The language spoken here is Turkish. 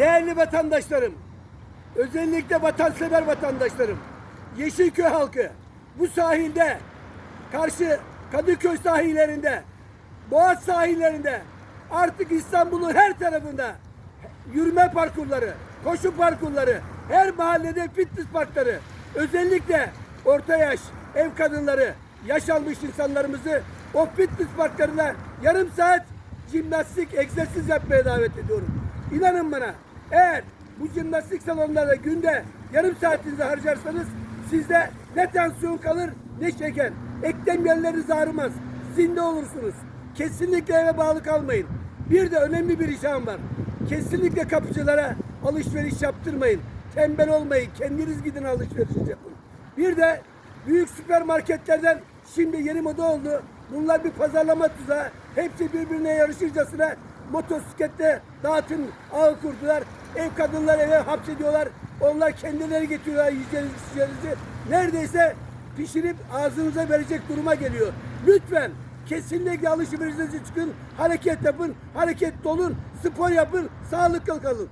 Değerli vatandaşlarım, özellikle vatansever vatandaşlarım, Yeşilköy halkı bu sahilde, karşı Kadıköy sahillerinde, Boğaz sahillerinde, artık İstanbul'un her tarafında yürüme parkurları, koşu parkurları, her mahallede fitness parkları, özellikle orta yaş ev kadınları, yaş almış insanlarımızı o fitness parklarına yarım saat jimnastik egzersiz yapmaya davet ediyorum. İnanın bana eğer bu jimnastik salonlarda günde yarım saatinizi harcarsanız sizde ne tansiyon kalır ne şeker. Eklem yerleriniz ağrımaz. Zinde olursunuz. Kesinlikle eve bağlı kalmayın. Bir de önemli bir ricam var. Kesinlikle kapıcılara alışveriş yaptırmayın. Tembel olmayın. Kendiniz gidin alışveriş yapın. Bir de büyük süpermarketlerden şimdi yeni moda oldu. Bunlar bir pazarlama tuzağı. Hepsi birbirine yarışırcasına motosiklette dağıtım ağı kurdular. Ev kadınlar eve hapsediyorlar. Onlar kendileri getiriyorlar yiyeceğinizi içeceğinizi. Neredeyse pişirip ağzınıza verecek duruma geliyor. Lütfen kesinlikle alışverişinize çıkın, hareket yapın, hareketli olun, spor yapın, sağlıklı kalın.